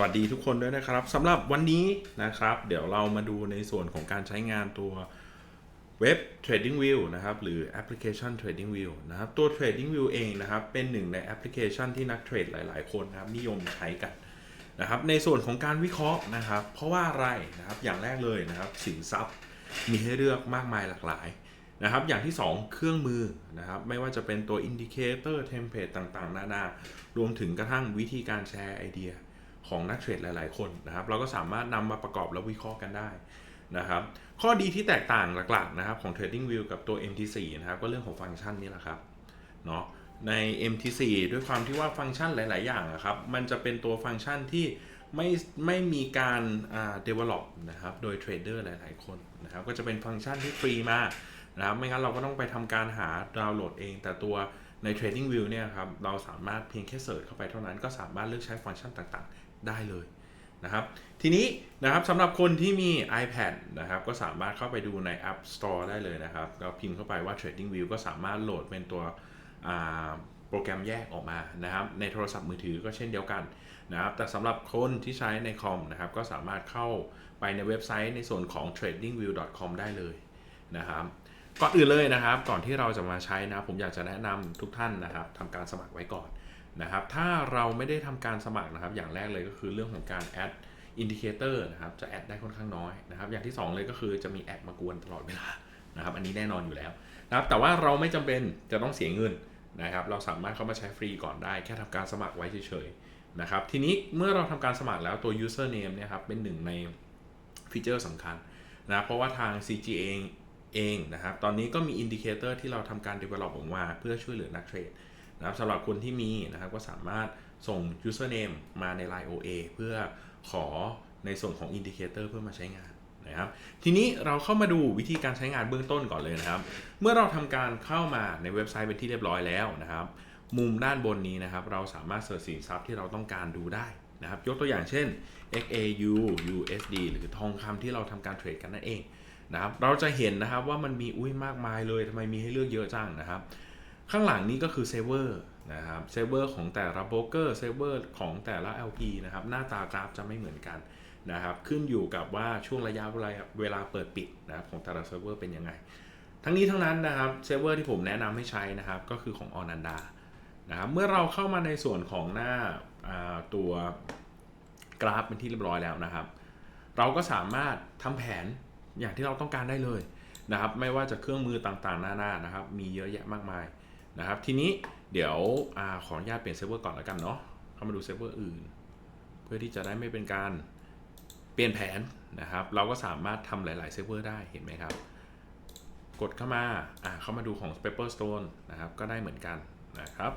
วัสดีทุกคนด้วยนะครับสำหรับวันนี้นะครับ เดี๋ยวเรามาดูในส่วนของการใช้งานตัวเว็บ Trading View นะครับ หรือแอปพลิเคชัน Trading View นะครับ ตัว Trading View เองนะครับ เป็นหนึ่งในแอปพลิเคชันที่นักเทรดหลาย ๆ คนนะครับนิยมใช้กันนะครับ ในส่วนของการวิเคราะห์นะครับ เพราะว่าอะไรนะครับ อย่างแรกเลยนะครับ สินทรัพย์มีให้เลือกมากมายหลากหลายนะครับ อย่างที่ 2 เครื่องมือนะครับ ไม่ว่าจะเป็นตัวอินดิเคเตอร์เทมเพลตต่าง ๆ นานา รวมถึงกระทั่งวิธีการแชร์ไอเดีย ของนักเทรดหลายๆ คนนะครับ เราก็สามารถนำมาประกอบและวิเคราะห์กันได้นะครับ ข้อดีที่แตกต่างหลักๆนะครับของ Trading View กับตัว MT4 นะครับก็เรื่องของฟังก์ชันนี่แหละครับเนาะใน MT4 ด้วยความที่ว่าฟังก์ชันหลาย ๆ อย่างอะครับมันจะเป็นตัวฟังก์ชันที่ไม่ไม่มีการอ่า develop นะครับโดยเทรดเดอร์หลาย ๆ คนนะครับก็จะเป็นฟังก์ชันที่ฟรีมากนะครับไม่งั้นเราก็ต้องไปทำการหาดาวน์โหลดเอง แต่ตัวใน Trading View เนี่ยครับเราสามารถเพียงแค่เสิร์ชเข้าไปเท่านั้นก็สามารถเลือกใช้ฟังก์ชันต่าง ๆ ได้เลยนะครับ ทีนี้นะครับสำหรับคนที่มี iPad นะครับก็สามารถเข้าไปดูใน App Store ได้เลยนะครับก็พิมพ์เข้าไปว่า Trading View ก็สามารถโหลดเป็นตัวโปรแกรมแยกออกมานะครับ ในโทรศัพท์มือถือก็เช่นเดียวกันนะครับ แต่สำหรับคนที่ใช้ในคอมนะครับ ก็สามารถเข้าไปในเว็บไซต์ในส่วนของ tradingview.com ได้เลยนะครับ ก่อนอื่นเลยนะครับ ก่อนที่เราจะมาใช้นะ ผมอยากจะแนะนำทุกท่านนะครับทำการสมัครไว้ก่อน นะครับถ้าเราไม่ได้ทำการสมัครนะครับ อย่างแรกเลยก็คือเรื่องของการแอดอินดิเคเตอร์นะครับจะแอดได้ค่อนข้างน้อยนะครับอย่างที่ 2 เลยก็คือจะมีแอดมากวนตลอดเวลานะครับอันนี้แน่นอนอยู่แล้วนะครับแต่ว่าเราไม่จำเป็นจะต้องเสียเงินนะครับเราสามารถเข้ามาใช้ฟรีก่อนได้ แค่ทำการสมัครไว้เฉยๆนะครับทีนี้เมื่อเราทำการสมัครแล้วตัว username เนี่ยครับเป็นหนึ่งในฟีเจอร์สำคัญนะเพราะว่าทาง CG เองเองนะครับตอนนี้ก็มีอินดิเคเตอร์ที่เราทำการ develop ออกมาเพื่อช่วยเหลือนักเทรด นะครับสำหรับคนที่มีนะครับก็สามารถส่ง username มาใน Line OA เพื่อขอในส่วนของอินดิเคเตอร์เพื่อมาใช้งานนะครับทีนี้เราเข้ามาดูวิธีการใช้งานเบื้องต้นก่อนเลยนะครับ เมื่อเราทำการเข้ามาในเว็บไซต์เป็นที่เรียบร้อยแล้วนะครับ มุมด้านบนนี้นะครับ เราสามารถเสิร์ชสินทรัพย์ที่เราต้องการดูได้นะครับยกตัวอย่างเช่น XAU USD หรือทองคำที่เราทำการเทรดกันนั่นเองนะครับเราจะเห็นนะครับว่ามันมีอุ้ยมากมายเลยทำไมมีให้เลือกเยอะจังนะครับ ข้างหลังนี้ก็คือเซเวอร์นะครับเซเวอร์ของแต่ละโบรกเกอร์เซเวอร์ของแต่ละ LP นะครับหน้าตากราฟจะไม่เหมือนกันนะครับขึ้นอยู่กับว่าช่วงระยะเวลาเวลาเปิดปิดนะครับของแต่ละเซิร์ฟเวอร์เป็นยังไง ทั้งนี้ทั้งนั้นนะครับเซิร์ฟเวอร์ที่ผมแนะนำให้ใช้นะครับก็คือของออนันดานะครับเมื่อเราเข้ามาในส่วนของหน้าตัวกราฟเป็นที่เรียบร้อยแล้วนะครับ เราก็สามารถทำแผนอย่างที่เราต้องการได้เลยนะครับไม่ว่าจะเครื่องมือต่างๆ หน้าๆนะครับมีเยอะแยะมากมาย นะครับ ทีนี้เดี๋ยวอขออนุญาตเปลี่ยนเซิร์ฟเวอร์ก่อนแล้วกันเนาะเข้ามาดูเซิร์ฟเวอร์อื่น เพื่อที่จะได้ไม่เป็นการเปลี่ยนแผนนะครับ เราก็สามารถทำหลาย ๆ เซิร์ฟเวอร์ได้เห็นไหมครับ กดเข้ามาอ่าเข้ามาดูของ Paperstone นะครับ ก็ได้เหมือนกันนะครับ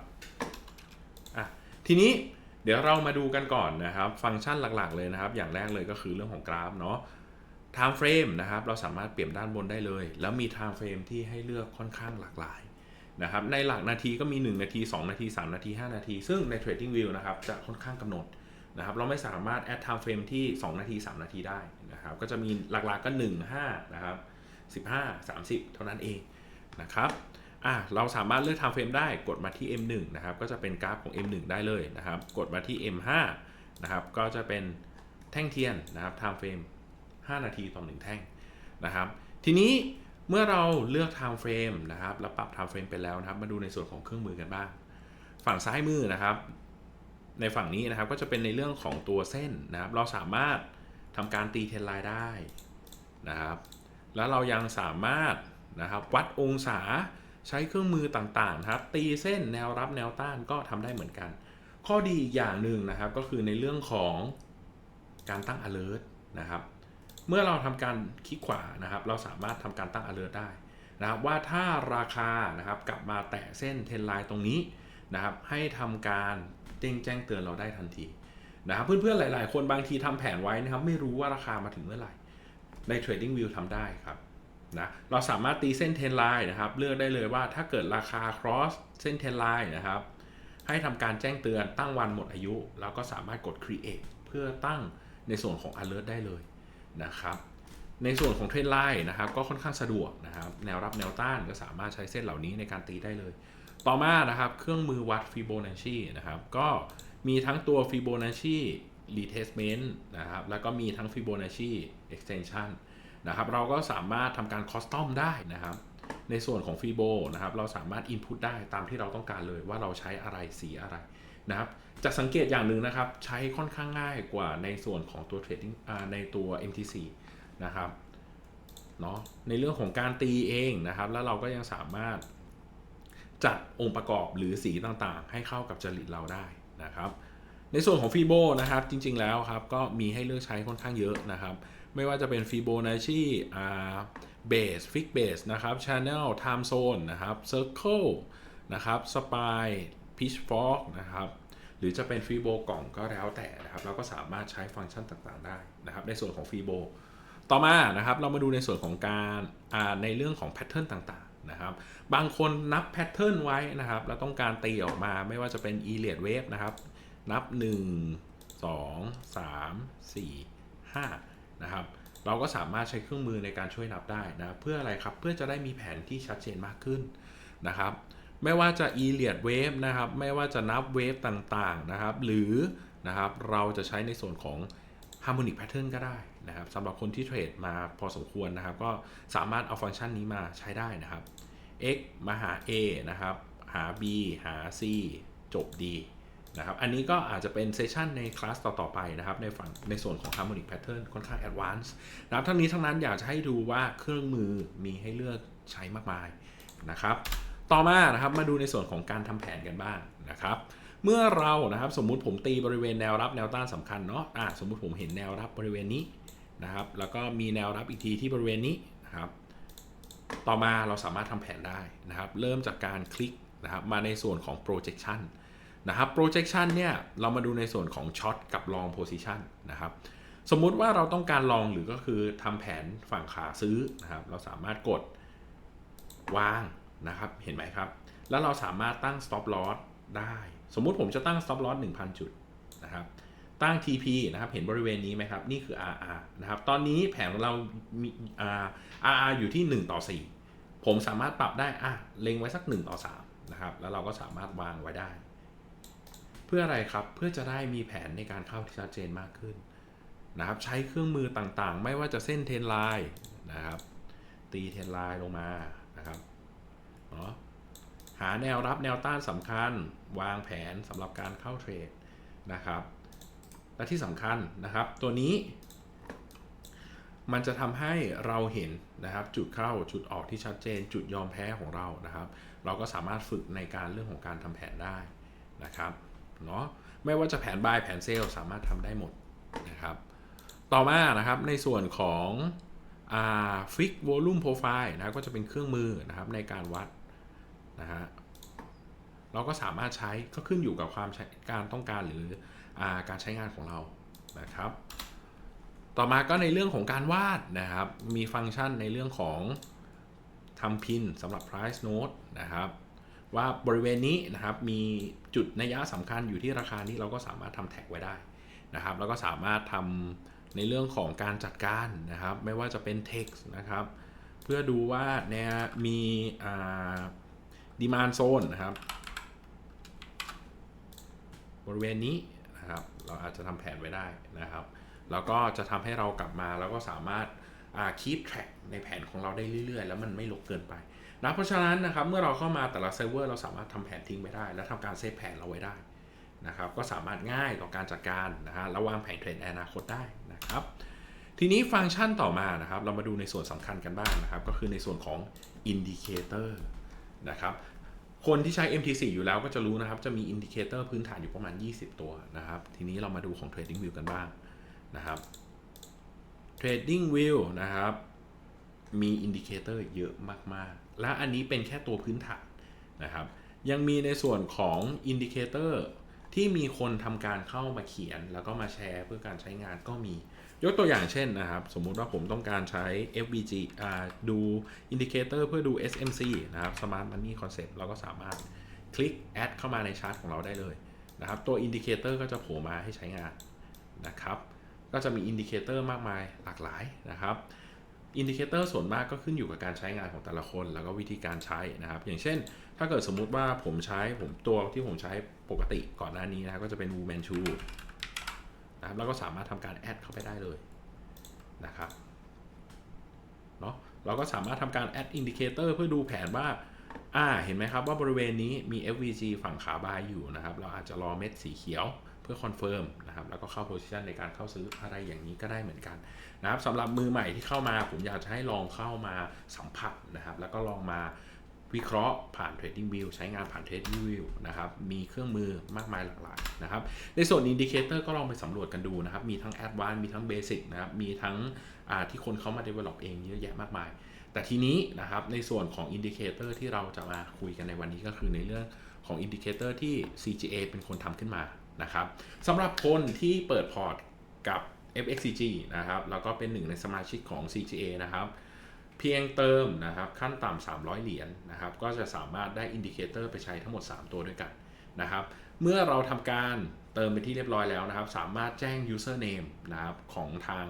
อะทีนี้เดี๋ยวเรามาดูกันก่อนนะครับ ฟังก์ชันหลักๆเลยนะครับ อย่างแรกเลยก็คือเรื่องของกราฟเนาะ time frame นะครับ เราสามารถเปลี่ยนด้านบนได้เลย แล้วมี time frame ที่ให้เลือกค่อนข้างหลากหลาย นะครับในหลักนาทีก็มี 1 นาที 2 นาที 3 นาที 5 นาที ซึ่งใน Trading View นะครับจะค่อนข้างกำหนดนะครับเราไม่สามารถ add time frame ที่ 2 นาที 3 นาทีได้นะครับก็จะมีหลักๆก็ 1 5นะครับ15 30 เท่านั้นเองนะครับอะเราสามารถเลือก time frame ได้กดมาที่ M1 นะครับก็จะเป็นกราฟของ M1 ได้เลยนะครับกดมาที่ M5 นะครับก็จะเป็นแท่งเทียนนะครับ time frame 5 นาทีต่อ 1 แท่งนะครับทีนี้ เมื่อเราเลือก time frame นะครับ แล้วปรับ time frame ไปแล้วนะครับ มาดูในส่วนของเครื่องมือกันบ้าง ฝั่งซ้ายมือนะครับ ในฝั่งนี้นะครับก็จะเป็นในเรื่องของตัวเส้นนะครับ เราสามารถทำการตีเทนไลน์ได้นะครับ แล้วเรายังสามารถนะครับวัดองศาใช้เครื่องมือต่างๆครับ ตีเส้นแนวรับแนวต้านก็ทำได้เหมือนกัน ข้อดีอีกอย่างหนึ่งนะครับก็คือในเรื่องของการตั้ง alert นะครับ เมื่อเราทำการคลิกขวานะครับ เราสามารถทำการตั้ง alert ได้นะครับว่าถ้าราคานะครับกลับมาแตะเส้นเทนไลน์ตรงนี้นะครับให้ทำการแจ้งแจ้งเตือนเราได้ทันทีนะครับเพื่อนๆหลาย ๆ คนบางทีทำแผนไว้นะครับไม่รู้ว่าราคามาถึงเมื่อไหร่ใน Trading View ทำได้ครับนะเราสามารถตีเส้นเทนไลน์นะครับเลือกได้เลยว่าถ้าเกิดราคา cross เส้นเทนไลน์นะครับให้ทำการแจ้งเตือนตั้งวันหมดอายุ แล้วก็สามารถกด create เพื่อตั้งในส่วนของ alert ได้เลย นะครับ ในส่วนของเทรนไลน์นะครับก็ค่อนข้างสะดวกนะครับ แนวรับแนวต้านก็สามารถใช้เส้นเหล่านี้ในการตีได้เลย ต่อมานะครับเครื่องมือวัดฟิโบนัชชีนะครับก็มีทั้งตัวฟิโบนัชชี retracement นะครับแล้วก็มีทั้ง Fibonacci extension นนะครับเราก็สามารถทำการ custom ได้นะครับ ในส่วนของ Fibo นะครับเราสามารถ input ได้ตามที่เราต้องการเลยว่าเราใช้อะไรสีอะไร นะครับจะสังเกตอย่างหนึ่งนะครับ ใช้ค่อนข้างง่ายกว่าในส่วนของตัว trading อ่าในตัว MTC นะครับเนาะในเรื่องของการตีเองนะครับ แล้วเราก็ยังสามารถจัดองค์ประกอบหรือสีต่างๆ ให้เข้ากับจริตเราได้นะครับ ในส่วนของฟีโบนะครับจริงๆแล้วครับก็มีให้เลือกใช้ค่อนข้างเยอะนะครับ ไม่ว่าจะเป็น Fibonacci อ่า Base Fix Base นะครับ Channel Time Zone นะครับ Circle นะครับ Spine Pitchfork นะครับหรือจะเป็นฟีโบกล่องก็แล้วแต่นะครับเราก็สามารถใช้ฟังก์ชันต่างๆได้นะครับ ในส่วนของฟีโบต่อมานะครับ เรามาดูในส่วนของการในเรื่องของแพทเทิร์นต่างๆนะครับ บางคนนับแพทเทิร์นไว้นะครับแล้วต้องการตีออกมาไม่ว่าจะเป็น e l i o t wave นะครับ นับ 1 2 3 4 5 นะครับ เราก็สามารถใช้เครื่องมือในการช่วยนับได้นะเพื่ออะไรครับเพื่อจะได้มีแผนที่ชัดเจนมากขึ้นนะครับ ไม่ว่าจะ e l i o t wave นะครับ ไม่ว่าจะนับเวฟต่างๆนะครับ หรือนะครับเราจะใช้ในส่วนของ harmonic pattern ก็ได้นะครับสำหรับคนที่เทรดมาพอสมควรนะครับ ก็สามารถเอาฟังก์ชันนี้มาใช้ได้นะครับ x มาหา a นะครับ หา b หา c จบ d นะครับ อันนี้ก็อาจจะเป็นเซสชันในคลาสต่อ ๆ ไปนะครับ ในฝั่งในส่วนของ harmonic pattern ค่อนข้าง advanced นะครับทั้งนี้ทั้งนั้นอยากจะให้ดูว่าเครื่องมือมีให้เลือกใช้มากมายนะครับ ต่อมานะครับมาดูในส่วนของการทำแผนกันบ้างนะครับ เมื่อเรานะครับสมมุติผมตีบริเวณแนวรับแนวต้านสำคัญเนาะอ่าสมมุติผมเห็นแนวรับบริเวณนี้นะครับ แล้วก็มีแนวรับอีกทีที่บริเวณนี้นะครับ ต่อมาเราสามารถทำแผนได้นะครับ เริ่มจากการคลิกนะครับมาในส่วนของ projection นะครับ projection เนี่ยเรามาดูในส่วนของ short กับ long position นะครับสมมุติว่าเราต้องการลองหรือก็คือทำแผนฝั่งขาซื้อนะครับ เราสามารถกดวาง นะครับ เห็นไหมครับ แล้วเราสามารถตั้ง stop loss ได้ สมมุติผมจะตั้ง stop loss 1,000 จุดนะครับ ตั้ง TP นะครับ เห็นบริเวณนี้ไหมครับ นี่คือ RR นะครับ ตอนนี้แผนของเรามี rr อยู่ที่ 1 ต่อ 4 ผมสามารถปรับได้อะเล็งไว้สัก 1 ต่อ 3 นะครับ แล้วเราก็สามารถวางไว้ได้ เพื่ออะไรครับ เพื่อจะได้มีแผนในการเข้าที่ชัดเจนมากขึ้นนะครับ ใช้เครื่องมือต่างๆ ไม่ว่าจะเส้นเทรนไลน์นะครับ ตีเทรนไลน์ลงมานะครับ เนาะหาแนวรับแนวต้านสำคัญ วางแผนสำหรับการเข้าเทรดนะครับ และที่สำคัญนะครับ ตัวนี้ มันจะทำให้เราเห็นนะครับ จุดเข้าจุดออกที่ชัดเจน จุดยอมแพ้ของเรานะครับ เราก็สามารถฝึกในการเรื่องของการทำแผนได้นะครับเนาะไม่ว่าจะแผน buy แผนเซลสามารถทำได้หมดนะครับ ต่อมานะครับในส่วนของอ่า fix volume profile นะก็จะเป็นเครื่องมือนะครับในการวัด นะฮะเราก็สามารถใช้ก็ขึ้นอยู่กับความการต้องการหรืออาการใช้งานของเรานะครับ ต่อมาก็ในเรื่องของการวาดนะครับ มีฟังก์ชันในเรื่องของทำพินสำหรับ price note นะครับ ว่าบริเวณนี้นะครับมีจุดนัยสำคัญอยู่ที่ราคานี้เราก็สามารถทำแท็กไว้ได้นะครับ แล้วก็สามารถทำในเรื่องของการจัดการนะครับ ไม่ว่าจะเป็น text นะครับ เพื่อดูว่าแนวมีอ่า demand zone นะครับ บริเวณนี้นะครับ เราอาจจะทำแผนไว้ได้นะครับ แล้วก็จะทำให้เรากลับมาแล้วก็สามารถอ่า keep track ในแผนของเราได้เรื่อยๆ แล้วมันไม่ลกเกินไปนะเพราะฉะนั้นนะครับเมื่อเราเข้ามาแต่ละเซิร์ฟเวอร์เราสามารถทำแผนทิ้งไว้ได้ และทำการเซฟแผนเราไว้ได้นะครับก็สามารถง่ายต่อการจัดการนะฮะระวางแผนเทรดในอนาคตได้นะครับทีนี้ฟังก์ชันต่อมานะครับเรามาดูในส่วนสำคัญกันบ้างนะครับก็คือในส่วนของ Indicator น นะครับคนที่ใช้ MT4 อยู่แล้วก็จะรู้นะครับ จะมี Indicator พื้นฐานอยู่ประมาณ 20 ตัวนะครับ ทีนี้เรามาดูของ Trading View กันบ้างนะครับ Trading View นะครับ มีอินดิเคเตอร์เยอะมาก ๆ และอันนี้เป็นแค่ตัวพื้นฐานนะครับ ยังมีในส่วนของอินดิเคเตอร์ที่มีคนทำการเข้ามาเขียน แล้วก็มาแชร์เพื่อการใช้งานก็มี ยกตัวอย่างเช่นนะครับ สมมุติว่าผมต้องการใช้ FBG ดูอินดิเคเตอร์เพื่อดู SMC นะครับ Smart Money Concept เราก็สามารถคลิกแอดเข้ามาในชาร์ตของเราได้เลยนะครับ ตัวอินดิเคเตอร์ก็จะโผล่มาให้ใช้งานนะครับ ก็จะมีอินดิเคเตอร์มากมายหลากหลายนะครับอินดิเคเตอร์ส่วนมากก็ขึ้นอยู่กับการใช้งานของแต่ละคน แล้วก็วิธีการใช้นะครับ อย่างเช่น ถ้าเกิดสมมุติว่าผมใช้ผมตัวที่ผมใช้ปกติก่อนหน้านี้นะก็จะเป็น Woman Shoe นะครับแล้วก็สามารถทำการแอดเข้าไปได้เลยนะครับเนาะเราก็สามารถทำการแอดอินดิเคเตอร์เพื่อดูแผนว่าอ่าเห็นไหมครับว่าบริเวณนี้มี FVG ฝั่งขาบายอยู่นะครับ เราอาจจะรอเม็ดสีเขียวเพื่อคอนเฟิร์มนะครับแล้วก็เข้าโพ i ิชันในการเข้าซื้ออะไรอย่างนี้ก็ได้เหมือนกันนะครับสำหรับมือใหม่ที่เข้ามา ผมอยากจะให้ลองเข้ามาสัมผัสนะครับ แล้วก็ลองมา วิเคราะห์ผ่าน Trading View ใช้งานผ่าน Trading View นะครับ มีเครื่องมือมากมายหลากหลายนะครับ ในส่วนอินดิเคเตอร์ก็ลองไปสำรวจกันดูนะครับ มีทั้ง Advanced มีทั้ง Basic นะครับ มีทั้งที่คนเขามา develop เองเยอะแยะมากมาย แต่ทีนี้นะครับในส่วนของอินดิเคเตอร์ที่เราจะมาคุยกันในวันนี้ก็คือในเรื่องของอินดิเคเตอร์ที่ CGA เป็นคนทำขึ้นมานะครับสำหรับคนที่เปิดพอร์ตกับ FXCG นะครับแล้วก็เป็นหนึ่งในสมาชิกของ CGA นะครับ เพียงเติมนะครับขั้นต่ำ300 เหรียญนะครับก็จะสามารถได้อินดิเคเตอร์ไปใช้ทั้งหมด 3 ตัวด้วยกันนะครับเมื่อเราทำการเติมไปที่เรียบร้อยแล้วนะครับ สามารถแจ้ง username นะครับของทาง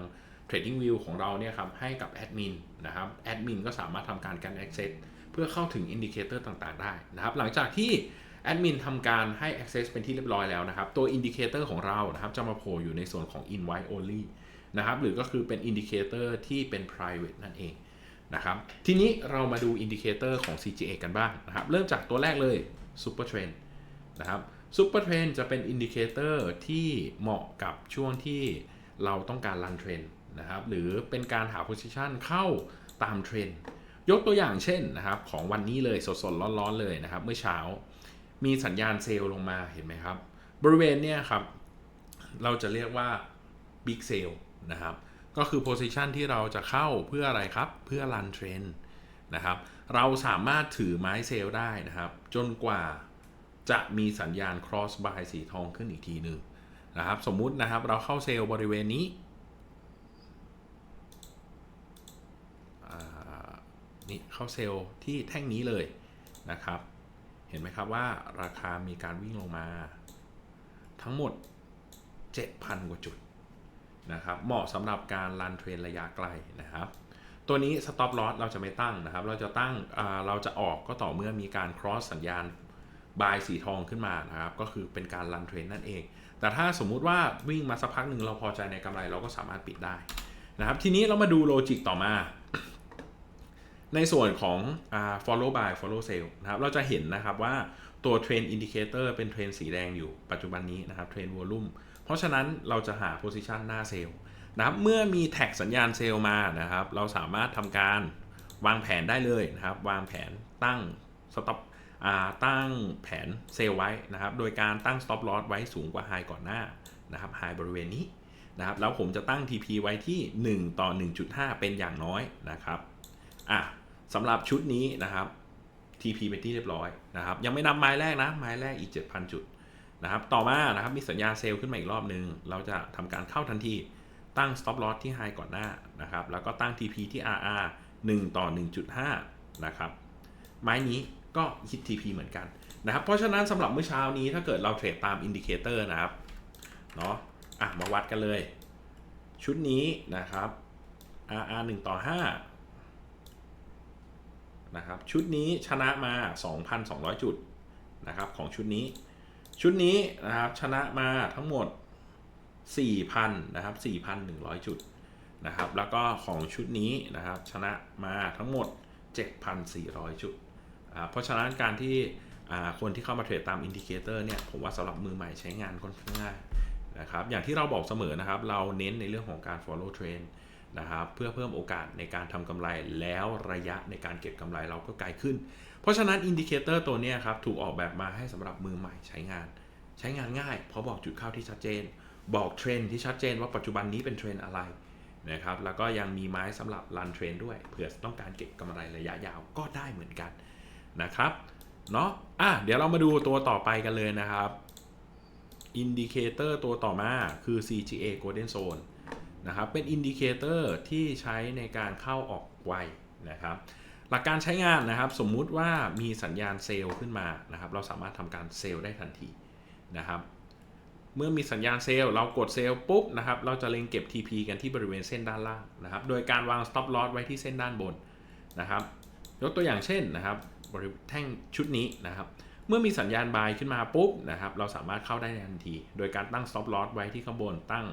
TradingView ของเราเนี่ยครับให้กับแอดมินนะครับแอดมินก็สามารถทำการการ access เพื่อเข้าถึงอินดิเคเตอร์ต่างๆ ได้นะครับหลังจากที่แอดมินทำการให้ access เป็นที่เรียบร้อยแล้วนะครับ ตัวอินดิเคเตอร์ของเรานะครับจะมาโผล่อยู่ในส่วนของ invite only นะครับหรือก็คือเป็นอินดิเคเตอร์ที่เป็น private นั่นเอง นะครับ ทีนี้เรามาดูอินดิเคเตอร์ของ CGA กันบ้างนะครับ เริ่มจากตัวแรกเลย Super Trend นะครับ Super Trend จะเป็นอินดิเคเตอร์ที่เหมาะกับช่วงที่เราต้องการรันเทรนนะครับ หรือเป็นการหา position เข้าตามเทรนด์ยกตัวอย่างเช่นนะครับ ของวันนี้เลยสดๆ ร้อนๆ เลยนะครับ เมื่อเช้า มีสัญญาณเซลล์ลงมาเห็นไหมครับ บริเวณเนี้ยครับ เราจะเรียกว่า Big Sale นะครับ ก็คือ position ที่เราจะเข้าเพื่ออะไรครับ เพื่อ run trend นะครับ เราสามารถถือไม้เซลล์ได้นะครับ จนกว่าจะมีสัญญาณ cross buy สีทองขึ้นอีกทีหนึ่งนะครับ สมมุตินะครับเราเข้าเซลล์บริเวณนี้ นี่เข้าเซลล์ที่แท่งนี้เลยนะครับ เห็นไหมครับว่าราคามีการวิ่งลงมา ทั้งหมด 7,000 กว่าจุด นะครับเหมาะสำหรับการรันเทรนระยะไกลนะครับ ตัวนี้ stop loss เราจะไม่ตั้งนะครับ เราจะตั้งเราจะออกก็ต่อเมื่อมีการ cross สัญญาณ buy สีทองขึ้นมานะครับ ก็คือเป็นการรันเทรนนั่นเอง แต่ถ้าสมมุติว่าวิ่งมาสักพักหนึ่งเราพอใจในกำไรเราก็สามารถปิดได้นะครับ ทีนี้เรามาดูโลจิกต่อมา ในส่วนของ follow buy follow sell นะครับ เราจะเห็นนะครับว่าตัวเทรนอินดิเคเตอร์เป็นเทรนสีแดงอยู่ปัจจุบันนี้นะครับเทรนวอลุ่ม เพราะฉะนั้นเราจะหา position หน้าเซลล์นะครับเมื่อมีแท็กสัญญาณเซลล์มานะครับ เราสามารถทำการวางแผนได้เลยนะครับ วางแผนตั้ง stop ตั้งแผนเซลล์ไว้นะครับ โดยการตั้ง stop loss ไว้สูงกว่า high ก่อนหน้านะครับ high บริเวณนี้นะครับ แล้วผมจะตั้ง TP ไว้ที่ 1 ต่อ 1.5 เป็นอย่างน้อยนะครับอะสำหรับชุดนี้นะครับ TP เป็นที่เรียบร้อยนะครับ ยังไม่นับไม้แรกนะ ไม้แรกอีก 7,000 จุด นะครับ ต่อมานะครับมีสัญญาเซลล์ขึ้นมาอีกรอบนึง เราจะทำการเข้าทันทีตั้ง stop loss ที่ high ก่อนหน้านะครับ แล้วก็ตั้ง TP ที่ RR 1 ต่อ 1.5 นะครับ ไม้นี้ก็คิด TP เหมือนกันนะครับ เพราะฉะนั้นสำหรับเมื่อเช้านี้ถ้าเกิดเราเทรดตามอินดิเคเตอร์นะครับ เนาะอะ มาวัดกันเลย ชุดนี้นะครับ RR 1 ต่อ 5 นะครับ ชุดนี้ชนะมา 2,200 จุดนะครับของชุดนี้ ชุดนี้นะครับชนะมาทั้งหมด 4,000นะครับ4,100 จุดนะครับ แล้วก็ของชุดนี้นะครับชนะมาทั้งหมด 7,400 จุด เพราะฉะนั้นการที่คนที่เข้ามาเทรดตามอินดิเคเตอร์เนี่ยผมว่าสำหรับมือใหม่ใช้งานค่อนข้างง่ายนะครับอย่างที่เราบอกเสมอนะครับ เราเน้นในเรื่องของการ follow trend นะครับเพื่อเพิ่มโอกาสในการทำกำไรแล้วระยะในการเก็บกำไรเราก็ไกลขึ้น เพราะฉะนั้นอินดิเคเตอร์ตัวนี้ครับถูกออกแบบมาให้สำหรับมือใหม่ใช้งาน ใช้งานง่าย เพราะบอกจุดเข้าที่ชัดเจน บอกเทรนที่ชัดเจนว่าปัจจุบันนี้เป็นเทรนอะไรนะครับแล้วก็ยังมีไม้สำหรับรันเทรนด้วยเผื่อต้องการเก็บกำไรระยะยาวก็ได้เหมือนกันนะครับเนาะอะเดี๋ยวเรามาดูตัวต่อไปกันเลยนะครับอินดิเคเตอร์ตัวต่อมาคือ CGA Golden Zone นะครับเป็นอินดิเคเตอร์ที่ใช้ในการเข้าออกไวนะครับ หลักการใช้งานนะครับ สมมุติว่ามีสัญญาณเซลล์ขึ้นมานะครับ เราสามารถทำการเซลล์ได้ทันทีนะครับ เมื่อมีสัญญาณเซลล์เรากดเซลล์ปุ๊บนะครับ เราจะเล็งเก็บ TP กันที่บริเวณเส้นด้านล่างนะครับ โดยการวาง stop loss ไว้ที่เส้นด้านบนนะครับ ยกตัวอย่างเช่นนะครับบริแท่งชุดนี้นะครับ เมื่อมีสัญญาณ buy ขึ้นมาปุ๊บนะครับ เราสามารถเข้าได้ในทันที โดยการตั้ง stop loss ไว้ที่ข้างบนตั้ง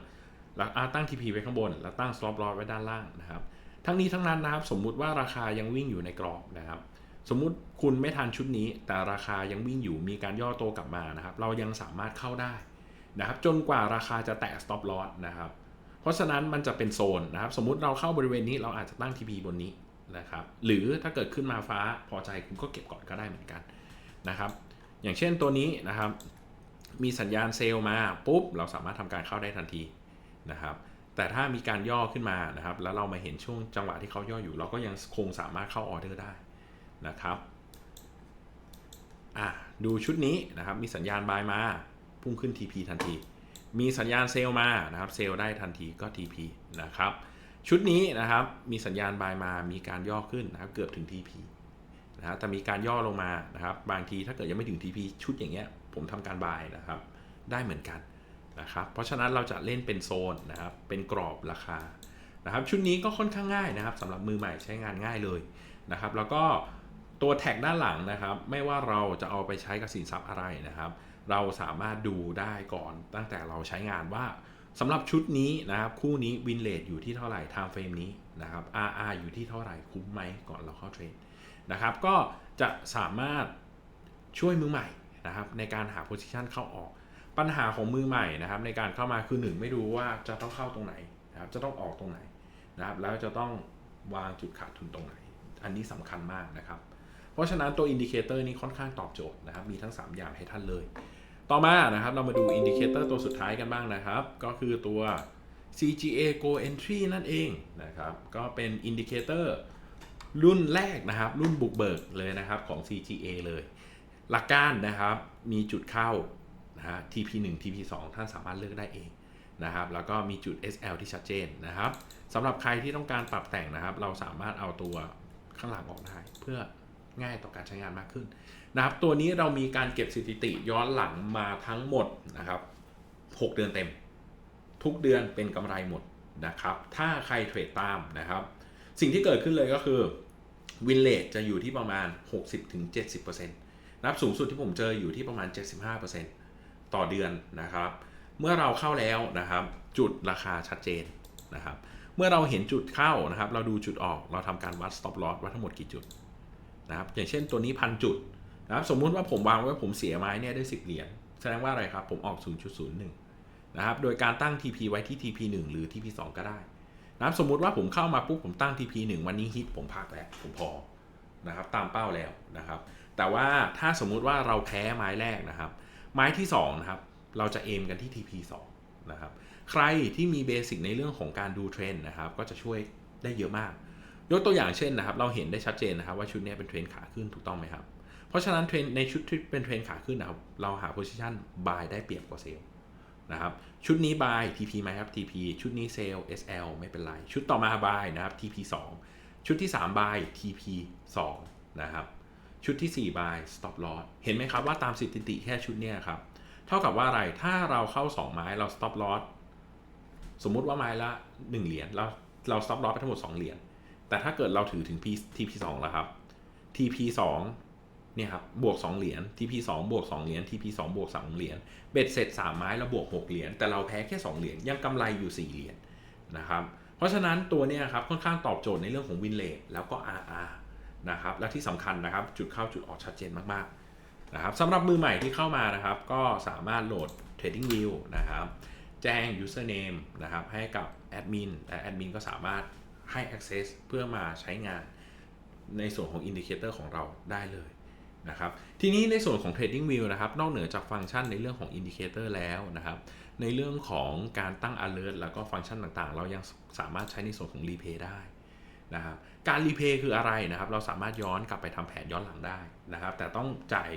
แล้วอ่าตั้ง TP ไว้ข้างบน แล้วตั้ง stop loss ไว้ด้านล่างนะครับ ทั้งนี้ทั้งนั้นนะครับสมมุติว่าราคายังวิ่งอยู่ในกรอบนะครับสมมุติคุณไม่ทันชุดนี้ แต่ราคายังวิ่งอยู่มีการย่อตัวกลับมานะครับ เรายังสามารถเข้าได้นะครับ จนกว่าราคาจะแตะ stop loss นะครับ เพราะฉะนั้นมันจะเป็นโซนนะครับ สมมุติเราเข้าบริเวณนี้เราอาจจะตั้ง TP บนนี้นะครับ หรือถ้าเกิดขึ้นมาฟ้าพอใจคุณก็เก็บก่อนก็ได้เหมือนกันนะครับ อย่างเช่นตัวนี้นะครับ มีสัญญาณเซลล์มาปุ๊บเราสามารถทำการเข้าได้ทันทีนะครับ แต่ถ้ามีการย่อขึ้นมานะครับ แล้วเรามาเห็นช่วงจังหวะที่เขาย่ออยู่ เราก็ยังคงสามารถเข้าออเดอร์ได้นะครับอะดูชุดนี้นะครับ มีสัญญาณบายมาพุ่งขึ้น TP ทันที มีสัญญาณเซล์มานะครับเซล์ได้ทันทีก็ TP นะครับชุดนี้นะครับมีสัญญาณบายมา มีการย่อขึ้นนะครับเกือบถึง TP นะครับแต่มีการย่อลงมานะครับ บางทีถ้าเกิดยังไม่ถึง TP ชุดอย่างเงี้ยผมทำการบายนะครับ ได้เหมือนกัน นะครับ เพราะฉะนั้นเราจะเล่นเป็นโซนนะครับ เป็นกรอบราคานะครับ ชุดนี้ก็ค่อนข้างง่ายนะครับสำหรับมือใหม่ใช้งานง่ายเลยนะครับ แล้วก็ตัวแท็กด้านหลังนะครับ ไม่ว่าเราจะเอาไปใช้กับสินทรัพย์อะไรนะครับ เราสามารถดูได้ก่อนตั้งแต่เราใช้งานว่าสำหรับชุดนี้นะครับคู่นี้วินเลทอยู่ที่เท่าไหร่ไทม์เฟรมนี้นะครับ RR อยู่ที่เท่าไหร่คุ้มไหมก่อนเราเข้าเทรดนะครับ ก็จะสามารถช่วยมือใหม่นะครับในการหาโพซิชันเข้าออก ปัญหาของมือใหม่นะครับในการเข้ามาคือหนึ่งไม่รู้ว่าจะต้องเข้าตรงไหนนะครับจะต้องออกตรงไหนนะครับแล้วจะต้องวางจุดขาดทุนตรงไหน อันนี้สำคัญมากนะครับ เพราะฉะนั้นตัวอินดิเคเตอร์นี้ค่อนข้างตอบโจทย์นะครับมีทั้ง 3 อย่างให้ท่านเลย ต่อมานะครับเรามาดูอินดิเคเตอร์ตัวสุดท้ายกันบ้างนะครับ ก็คือตัว CGA Go Entry นั่นเองนะครับก็เป็นอินดิเคเตอร์รุ่นแรกนะครับ รุ่นบุกเบิกเลยนะครับของ CGA เลย หลักการนะครับมีจุดเข้า นะฮะ TP1 TP2 ท่านสามารถเลือกได้เองนะครับ แล้วก็มีจุด SL ที่ชัดเจนนะครับสำหรับใครที่ต้องการปรับแต่งนะครับ เราสามารถเอาตัวข้างหลังออกได้เพื่อง่ายต่อการใช้งานมากขึ้นนะครับ ตัวนี้เรามีการเก็บสถิติย้อนหลังมาทั้งหมดนะครับ 6 เดือนเต็ม ทุกเดือนเป็นกำไรหมดนะครับ ถ้าใครเทรดตามนะครับ สิ่งที่เกิดขึ้นเลยก็คือวินเลทจะอยู่ที่ประมาณ 60-70%นะครับสูงสุดที่ผมเจออยู่ที่ประมาณ 75% ต่อเดือนนะครับ เมื่อเราเข้าแล้วนะครับ จุดราคาชัดเจนนะครับ เมื่อเราเห็นจุดเข้านะครับ เราดูจุดออกเราทำการวัด stop loss ว่าทั้งหมดกี่จุดนะครับ อย่างเช่นตัวนี้พันจุดนะครับ สมมุติว่าผมวางไว้ผมเสียไม้เนี่ยได้ 10 เหรียญแสดงว่าอะไรครับ ผมออก 0.01 นะครับ โดยการตั้ง TP ไว้ที่ TP 1 หรือ TP 2 ก็ได้นะครับ สมมุติว่าผมเข้ามาปุ๊บผมตั้ง TP 1 วันนี้ฮิตผมพักแล้วผมพอนะครับตามเป้าแล้วนะครับ แต่ว่าถ้าสมมุติว่าเราแพ้ไม้แรกนะครับ ไม้ที่2นะครับเราจะเอมกันที่ TP 2 นะครับใครที่มีเบสิกในเรื่องของการดูเทรนด์นะครับก็จะช่วยได้เยอะมาก ยกตัวอย่างเช่นนะครับ เราเห็นได้ชัดเจนนะครับว่าชุดนี้เป็นเทรนขาขึ้นถูกต้องไหมครับ เพราะฉะนั้นเทรนในชุดที่เป็นเทรนขาขึ้นนะครับ เราหา position buy ได้เปรียบกว่าเซล์นะครับชุดนี้ buy TP ไหมครับ TP ชุดนี้ sell SL ไม่เป็นไร ชุดต่อมา buy นะครับ TP 2 ชุดที่3 buy TP 2นะครับ ชุดที่ 4 buy stop loss เห็นไหมครับว่าตามสถิติแค่ชุดเนี้ยครับ เท่ากับว่าอะไร ถ้าเราเข้า 2 ไม้เรา stop loss สมมุติว่าไม้ละ 1 เหรียญเราเรา stop loss ไปทั้งหมด 2 เหรียญ แต่ถ้าเกิดเราถือถึง P TP 2แล้วครับ TP 2เนี่ยครับ บวก 2 เหรียญ TP 2บวก 2 เหรียญ TP 2บวก3เหรียญ เบ็ดเสร็จ 3 ไม้แล้วบวก 6 เหรียญ แต่เราแพ้แค่ 2 เหรียญ ยังกำไรอยู่ 4 เหรียญนะครับ เพราะฉะนั้นตัวเนี้ยครับค่อนข้างตอบโจทย์ในเรื่องของวินเลทแล้วก็ RR นะครับและที่สำคัญนะครับจุดเข้าจุดออกชัดเจนมากๆนะครับสำหรับมือใหม่ที่เข้ามานะครับ ก็สามารถโหลด Trading View นะครับ แจ้ง username นะครับให้กับแอดมินและแอดมินก็สามารถให้ access เพื่อมาใช้งานในส่วนของอินดิเคเตอร์ของเราได้เลยนะครับทีนี้ในส่วนของ Trading View นะครับนอกเหนือจากฟังก์ชันในเรื่องของอินดิเคเตอร์แล้วนะครับ ในเรื่องของการตั้ง alert แล้วก็ฟังก์ชันต่างๆ เรายังสามารถใช้ในส่วนของ Repay ได้ นะครับการรีเพย์คืออะไรนะครับเราสามารถย้อนกลับไปทำแผนย้อนหลังได้นะครับ แต่ต้องจ่าย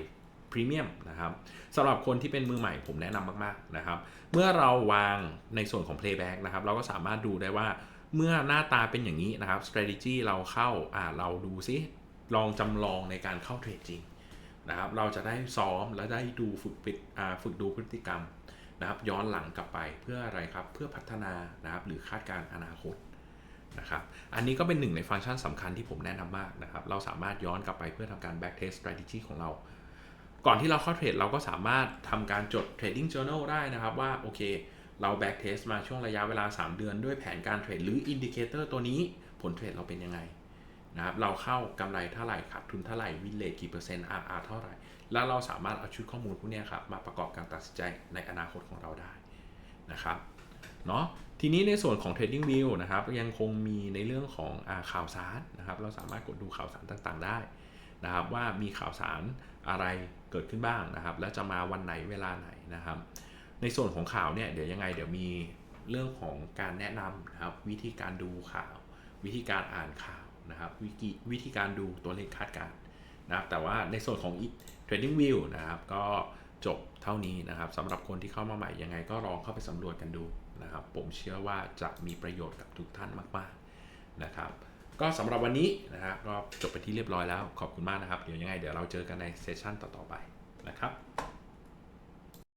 พรีเมียมนะครับสำหรับคนที่เป็นมือใหม่ผมแนะนำมากๆนะครับ เมื่อเราวางในส่วนของ playback นะครับ เราก็สามารถดูได้ว่าเมื่อหน้าตาเป็นอย่างนี้นะครับ strategy เราเข้าอ่าเราดูซิลองจำลองในการเข้าเทรดจริงนะครับ เราจะได้ซ้อมและได้ดูฝึกปิดอ่าฝึกดูพฤติกรรมนะครับ ย้อนหลังกลับไปเพื่ออะไรครับ เพื่อพัฒนานะครับ หรือคาดการณ์อนาคต นะครับอันนี้ก็เป็นหนึ่งในฟังก์ชันสำคัญที่ผมแนะนำมากนะครับ เราสามารถย้อนกลับไปเพื่อทำการ back test strategy ของเรา ก่อนที่เราเข้าเทรดเราก็สามารถทำการจด trading journal ได้นะครับว่าโอเค เรา back test มาช่วงระยะเวลา 3 เดือนด้วยแผนการเทรดหรืออินดิเคเตอร์ตัวนี้ผลเทรดเราเป็นยังไงนะครับเราเข้ากำไรเท่าไหร่ขาดทุนเท่าไหร่วินเลทกี่เปอร์เซ็นต์ RR เท่าไหร่ แล้วเราสามารถเอาชุดข้อมูลพวกนี้ครับมาประกอบการตัดสินใจในอนาคตของเราได้นะครับเนาะ ทีนี้ในส่วนของ Trading View นะครับยังคงมีในเรื่องของอข่าวสารนะครับ เราสามารถกดดูข่าวสารต่างๆได้นะครับ ว่ามีข่าวสารอะไรเกิดขึ้นบ้างนะครับ และจะมาวันไหนเวลาไหนนะครับ ในส่วนของข่าวเนี่ยเดี๋ยวยังไงเดี๋ยวมีเรื่องของการแนะนำนะครับ วิธีการดูข่าว วิธีการอ่านข่าวนะครับวิธีวิธีการดูตัวเลขคาดการณ์นะครับ แต่ว่าในส่วนของ Trading View นะครับ ก็จบเท่านี้นะครับสำหรับคนที่เข้ามาใหม่ยังไงก็ลองเข้าไปสำรวจกันดู นะครับผมเชื่อว่าจะมีประโยชน์กับทุกท่านมากๆนะครับ ก็สำหรับวันนี้นะครับก็จบไปที่เรียบร้อยแล้วขอบคุณมากนะครับ เดี๋ยวยังไงเดี๋ยวเราเจอกันในเซสชั่นต่อๆไปนะครับ